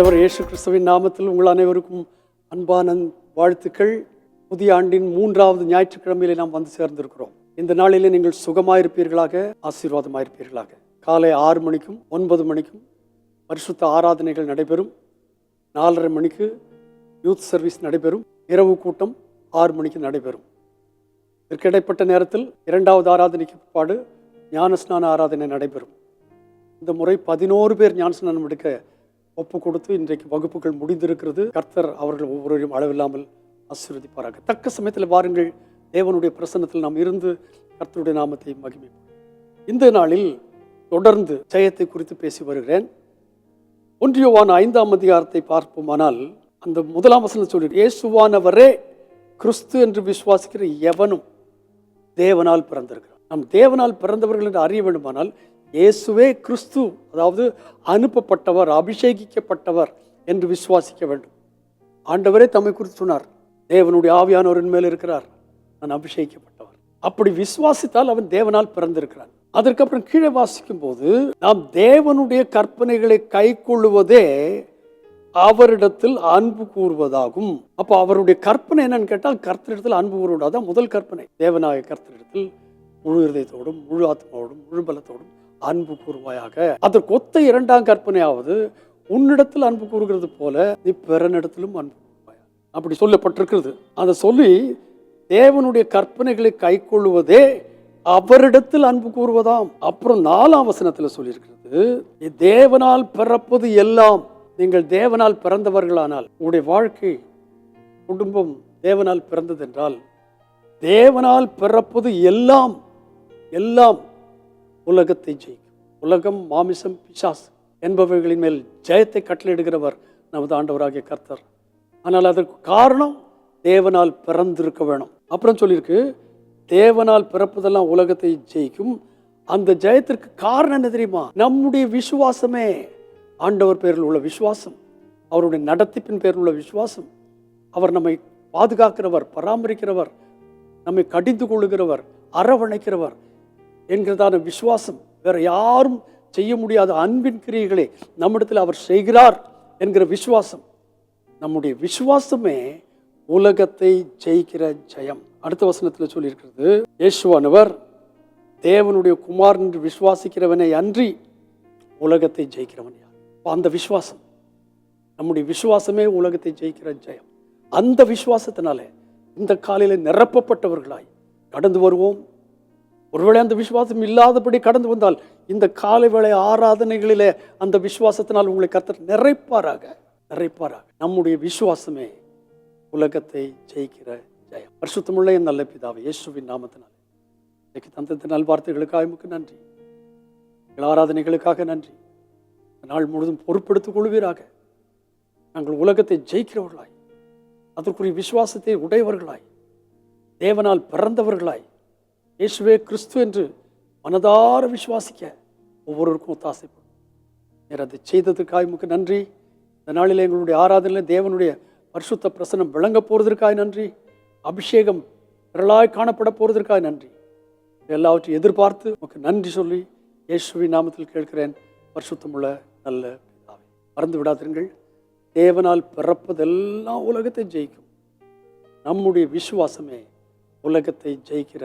ஆண்டவர் இயேசு கிறிஸ்துவின் நாமத்தில் உங்கள் அனைவருக்கும் அன்பான வாழ்த்துக்கள். புதிய ஆண்டின் மூன்றாவது ஞாயிற்றுக்கிழமையிலே நாம் வந்து சேர்ந்திருக்கிறோம். இந்த நாளிலே நீங்கள் சுகமாயிருப்பீர்களாக ஆசீர்வாதமாயிருப்பீர்களாக. காலை ஆறு மணிக்கும் ஒன்பது மணிக்கும் பரிசுத்த ஆராதனைகள் நடைபெறும். நாலரை மணிக்கு யூத் சர்வீஸ் நடைபெறும். இரவு கூட்டம் ஆறு மணிக்கு நடைபெறும். இதற்கு இடைப்பட்ட நேரத்தில் இரண்டாவது ஆராதனைக்கு பாடு ஞானஸ்நான ஆராதனை நடைபெறும். இந்த முறை பதினோரு பேர் ஞானஸ்நானம் எடுக்க ஒப்பு கொடுத்து இன்றைக்கு வகுப்புகள் முடிந்திருக்கிறது. கர்த்தர் அவர்கள் ஒவ்வொருவரையும் அளவில்லாமல் ஆசீர்வதிப்பாராக. தக்க சமயத்தில் வாருங்கள். தேவனுடைய பிரசன்னத்தில் நாம் இருந்து கர்த்தருடைய நாமத்தை மகிமைப்போம். இந்த நாளில் தொடர்ந்து ஜெயத்தை குறித்து பேசி வருகிறேன். ஒன்றியவான ஐந்தாம் அதிகாரத்தை பார்ப்போமானால் அந்த முதலாம் வசனம் சொல்லி இயேசுவானவரே கிறிஸ்து என்று விசுவாசிக்கிற எவனும் தேவனால் பிறந்திருக்கிறார் நாம் தேவனால் பிறந்தவர்கள் என்று அறிய வேண்டுமானால் இயேசுவே கிறிஸ்து அதாவது அனுப்பப்பட்டவர் அபிஷேகிக்கப்பட்டவர் என்று விசுவாசிக்க வேண்டும். ஆண்டவரே தம்மை குறித்து சொன்னார் தேவனுடைய ஆவியானவரின் மேல் இருக்கிறார் நான் அபிஷேகிக்கப்பட்டவர். அப்படி விசுவாசித்தால் அவன் தேவனால் பிறந்திருக்கிறான். அதற்கப்புறம் கீழே வாசிக்கும் போது நாம் தேவனுடைய கற்பனைகளை கை கொள்ளுவதே அவரிடத்தில் அன்பு கூறுவதாகும். அப்போ அவருடைய கற்பனை என்னன்னு கேட்டால் கர்த்தரிடத்தில் அன்பு கூறுவதாதான் முதல் கற்பனை. தேவநாயக கர்த்தரிடத்தில் முழு இருதயத்தோடும் முழு ஆத்மாவோடும் முழு பலத்தோடும் அன்பு கூறுவாயாக. அதற்கு ஒத்த இரண்டாம் கற்பனையாவது உன்னிடத்தில் அன்பு கூறுகிறது போல நீ பிறனிடத்திலும் அன்பு கூறுவாயா அப்படி சொல்லப்பட்டிருக்கிறது. அதை சொல்லி தேவனுடைய கற்பனைகளை கை அவரிடத்தில் அன்பு கூறுவதாம். அப்புறம் நாலாம் வசனத்தில் சொல்லியிருக்கிறது தேவனால் பிறப்பது எல்லாம் நீங்கள் தேவனால் பிறந்தவர்களானால் உங்களுடைய வாழ்க்கை குடும்பம் தேவனால் பிறந்தது என்றால் தேவனால் பிறப்பது எல்லாம் எல்லாம் உலகத்தை ஜெயிக்கும். உலகம் மாமிசம் பிசாஸ் என்பவர்களின் மேல் ஜெயத்தை கட்டளையிடுகிறவர் நமது ஆண்டவராகிய கர்த்தர். ஆனால் அதற்கு காரணம் தேவனால் பிறந்திருக்க வேணும். அப்புறம் சொல்லியிருக்கு தேவனால் பிறப்பதெல்லாம் உலகத்தை ஜெயிக்கும். அந்த ஜெயத்திற்கு காரணம் என்ன தெரியுமா? நம்முடைய விசுவாசமே. ஆண்டவர் பேரில் உள்ள விசுவாசம். அவருடைய நடத்திப்பின் பேரில் உள்ள விசுவாசம். அவர் நம்மை பாதுகாக்கிறவர் பராமரிக்கிறவர் நம்மை கடிந்து கொள்ளுகிறவர் அரவணைக்கிறவர் என்கிறதான விசுவாசம் வேறு யாரும் செய்ய முடியாத அன்பின் கிரியைகளை நம்மிடத்தில் அவர் செய்கிறார் என்கிற விசுவாசம். நம்முடைய விசுவாசமே உலகத்தை ஜெயிக்கிற ஜெயம். அடுத்த வசனத்தில் சொல்லியிருக்கிறது இயேசுவானவர் தேவனுடைய குமார் என்று விசுவாசிக்கிறவனை அன்றி உலகத்தை ஜெயிக்கிறவன் யார்? அந்த விசுவாசம் நம்முடைய விசுவாசமே உலகத்தை ஜெயிக்கிற ஜெயம். அந்த விசுவாசத்தினாலே இந்த காலையில் நிரப்பப்பட்டவர்களாய் கடந்து வருவோம். ஒருவேளை அந்த விசுவாசம் இல்லாதபடி கடந்து வந்தால் இந்த காலை வேளை ஆராதனைகளிலே அந்த விசுவாசத்தினால் உங்களை கத்தர் நிறைப்பாராக நிறைப்பாராக. நம்முடைய விசுவாசமே உலகத்தை ஜெயிக்கிற ஜெயம். பரிசுத்தமுள்ள என் நல்ல பிதாவை இயேசுவின் நாமத்தினால். இன்னைக்கு தந்தத்தின் நல்வார்த்தைகளுக்காக எமக்கு நன்றி. எங்கள் ஆராதனைகளுக்காக நன்றி. நாள் முழுதும் பொறுப்பெடுத்துக் கொள்வீராக. நாங்கள் உலகத்தை ஜெயிக்கிறவர்களாய் அதற்குரிய விசுவாசத்தை உடையவர்களாய் தேவனால் பிறந்தவர்களாய் இயேசுவே கிறிஸ்து என்று மனதார விசுவாசிக்க ஒவ்வொருவருக்கும் ஒத்தாசைப்படும். நேர் அதை செய்ததற்காக உமக்கு நன்றி. இந்த நாளில் எங்களுடைய ஆராதனையில் தேவனுடைய பரிசுத்த பிரசனம் விளங்க போகிறதற்காக நன்றி. அபிஷேகம் திரளாய் காணப்பட போகிறதற்காக நன்றி. எல்லாவற்றையும் எதிர்பார்த்து உமக்கு நன்றி சொல்லி இயேசுவின் நாமத்தில் கேட்கிறேன். பரிசுத்தமுள்ள நல்ல மறந்து விடாதீர்கள் தேவனால் பிறப்பதெல்லாம் உலகத்தை ஜெயிக்கும். நம்முடைய விசுவாசமே உலகத்தை ஜெயிக்கிற